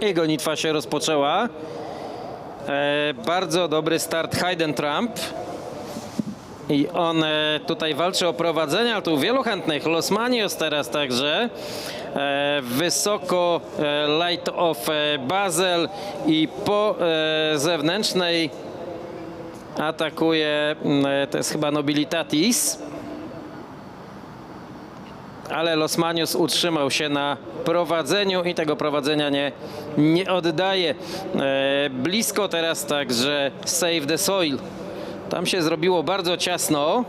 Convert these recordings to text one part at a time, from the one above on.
I gonitwa się rozpoczęła. E, bardzo dobry start Hayden Trump. I on e, tutaj walczy o prowadzenie, ale tu wielu chętnych. Los Manios teraz także. E, wysoko e, Light of e, Basel i po e, zewnętrznej atakuje, mm, e, to jest chyba Nobilitatis. Ale Los Manios utrzymał się na prowadzeniu i tego prowadzenia nie, nie oddaje. E, blisko teraz także Save the Soil. Tam się zrobiło bardzo ciasno.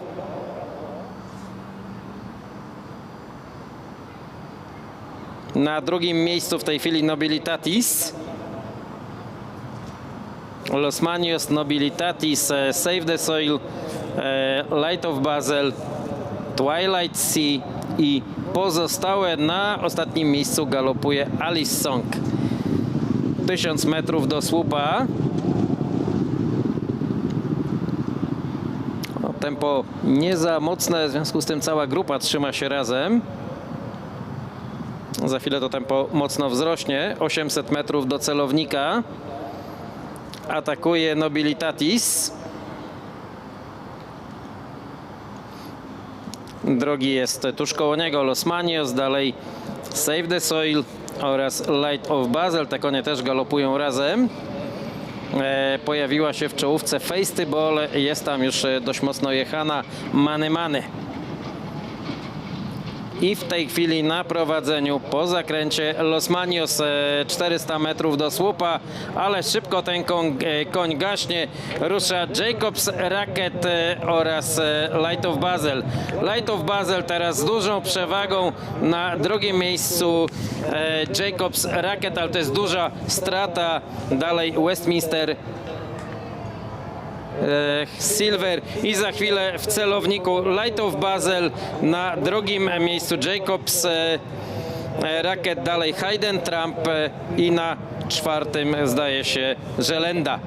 Na drugim miejscu w tej chwili Nobilitatis. Los Manios, Nobilitatis, e, Save the Soil, e, Light of Basel, Twilight Sea i pozostałe na ostatnim miejscu galopuje Alice Song. 1000 metrów do słupa. No, tempo nie za mocne, w związku z tym cała grupa trzyma się razem. Za chwilę to tempo mocno wzrośnie. 800 metrów do celownika. Atakuje Nobilitatis. Drogi jest tuż koło niego Los Manios, dalej Save the Soil oraz Light of Basel. Te konie też galopują razem. E, pojawiła się w czołówce Festival, jest tam już e, dość mocno jechana Many Many. I w tej chwili na prowadzeniu po zakręcie Los Manios e, 400 metrów do słupa, ale szybko ten koń, e, koń gaśnie. Rusza Jacobs Racket e, oraz e, Light of Basel. Light of Basel teraz z dużą przewagą na drugim miejscu e, Jacobs Racket, ale to jest duża strata. Dalej Westminster e, Silver i za chwilę w celowniku Light of Basel na drugim miejscu Jacobs e, e, Racket, dalej Hayden Trump e, i na czwartym zdaje się Żelenda.